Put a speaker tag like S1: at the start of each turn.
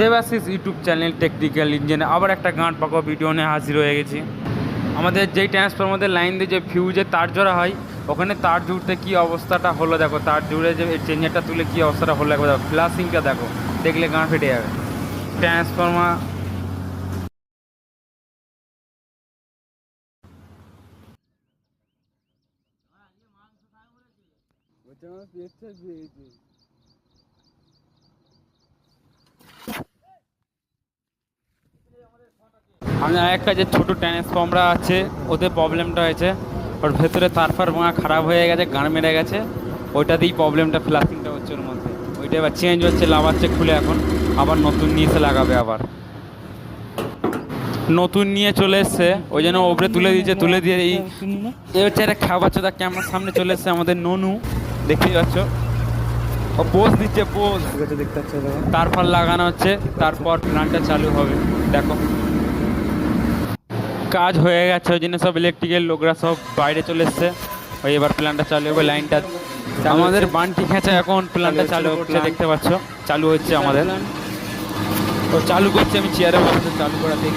S1: Debashis YouTube channel technical ইঞ্জিনে আবার একটা গাঁট পাকা ভিডিও নিয়ে হাজির হয়ে গেছি। আমাদের যেই ট্রান্সফরমারদের লাইন দিয়ে যে ফিউজে তার জোড়া হয়, ওখানে তার জুড়তে কী অবস্থাটা হলো দেখো, তার জুড়ে যে চেঞ্জারটা তুলে কী অবস্থাটা হলো দেখো দেখো ফ্লাশিংটা দেখো, দেখলে গাঁ ফেটে যাবে। ট্রান্সফরমার আমি একটা যে ছোটো ট্রান্সফর্মার আছে ওতে প্রবলেমটা হয়েছে। ওর ভেতরে তার ফার ভাঙা খারাপ হয়ে গেছে গান মেরে গেছে। ওইটাতেই প্রবলেমটা ফ্লাশিংটা হচ্ছে ওর মধ্যে। ওইটা এবার চেঞ্জ হচ্ছে লাভাচ্ছে খুলে এখন। আবার নতুন নিয়ে এসে লাগাবে আবার। নতুন নিয়ে চলে এসছে ওই জন্য ওপরে তুলে দিয়েছে তুলে দিয়ে এই হচ্ছে একটা খাবার চোদা ক্যামেরার সামনে চলে এসছে আমাদের ননু। দেখতেই পাচ্ছ? ও পোজ দিচ্ছে
S2: পাচ্ছ
S1: তারপর লাগানো হচ্ছে তারপর প্ল্যানটা চালু হবে। দেখো। কাজ হয়ে গেছে ওই জন্য সব ইলেকট্রিকের লোকরা সব বাইরে চলে এসছে। ওই এবার প্ল্যানটা চালু হবে লাইনটা আমাদের বানটি খেঁচা এখন প্ল্যানটা চালু করছে দেখতে পাচ্ছ চালু হচ্ছে আমাদের। তো চালু করছে আমি চেয়ারে বসে চালু করা দেখি